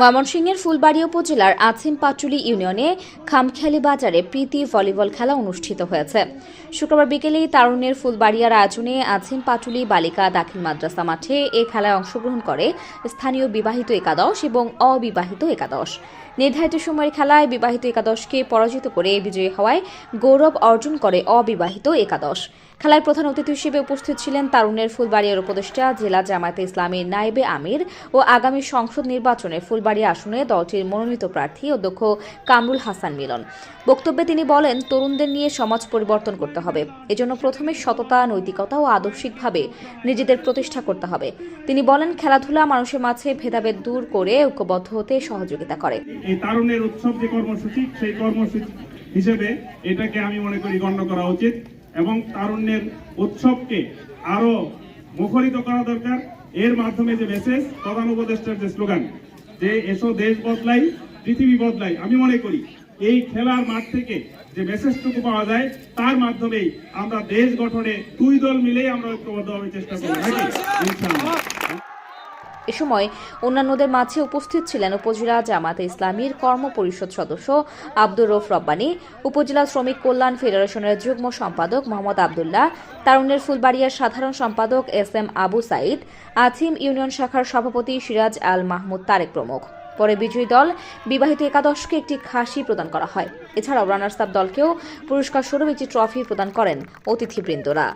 ময়মনসিংহের ফুলবাড়ি উপজেলার আছিম পাটুলি ইউনিয়নে খামখেয়ালি বাজারে প্রীতি ভলিবল খেলা অনুষ্ঠিত হয়েছে। শুক্রবার বিকেলে তারুণ্যের ফুলবাড়িয়ার আয়োজনে আছিম পাটুলি বালিকা দাখিল মাদ্রাসা মাঠে এ খেলায় অংশগ্রহণ করে স্থানীয় বিবাহিত একাদশ এবং অবিবাহিত একাদশ। নির্ধারিত সময়ের খেলায় বিবাহিত একাদশকে পরাজিত করে বিজয়ী হওয়ায় গৌরব অর্জন করে অবিবাহিত একাদশ। খেলায় প্রধান অতিথি হিসেবে উপস্থিত ছিলেন তারুণের ফুলবাড়িয়ার উপদেষ্টা, জেলা জামায়াতে ইসলামীর নায়েবে আমির ও আগামী সংসদ নির্বাচনে ফুলবাড়িয়া আসনে দলটির মনোনীত প্রার্থী অধ্যক্ষ কামরুল হাসান মিলন। বক্তব্যে তিনি বলেন, তরুণদের নিয়ে সমাজ পরিবর্তন করতে হবে। এজন্য প্রথমে সততা, নৈতিকতা ও আদর্শিকভাবে নিজেদের প্রতিষ্ঠা করতে হবে। তিনি বলেন, খেলাধুলা মানুষের মাঝে ভেদাভেদ দূর করে ঐক্যবদ্ধ হতে সহযোগিতা করে। এই উৎসব যে কর্মসূচি, সেই কর্মসূচি হিসেবে এটাকে আমি মনে করি গণ্য করা উচিত এবং তারুণ্যের উৎসবকে আরও মুখরিত করা দরকার। এর মাধ্যমে যে মেসেজ প্রধান উপদেষ্টার যে স্লোগান যে এসো দেশ বদলাই, পৃথিবী বদলাই, আমি মনে করি এই খেলার মাঠ থেকে যে মেসেজটুকু পাওয়া যায়, তার মাধ্যমেই আমরা দেশ গঠনে দুই দল মিলেই আমরা ঐক্যবদ্ধভাবে চেষ্টা করব, নাকি? ইনশাআল্লাহ। এ সময় অন্যান্যদের মাঝে উপস্থিত ছিলেন উপজেলা জামাতে ইসলামীর কর্ম পরিষদ সদস্য আব্দুর রৌফ রব্বানী, উপজেলা শ্রমিক কল্যাণ ফেডারেশনের যুগ্ম সম্পাদক মোহাম্মদ আবদুল্লাহ তারুণের ফুলবাড়িয়ার সাধারণ সম্পাদক S M Abu Saeed Athim union শাখার সভাপতি সিরাজ আল মাহমুদ তারেক প্রমুখ। পরে বিজয়ী দল বিবাহিত একাদশকে একটি খাসি প্রদান করা হয়। এছাড়াও রানার্স আপ দলকেও পুরস্কার স্বরূপ একটি ট্রফি প্রদান করেন অতিথিবৃন্দরা।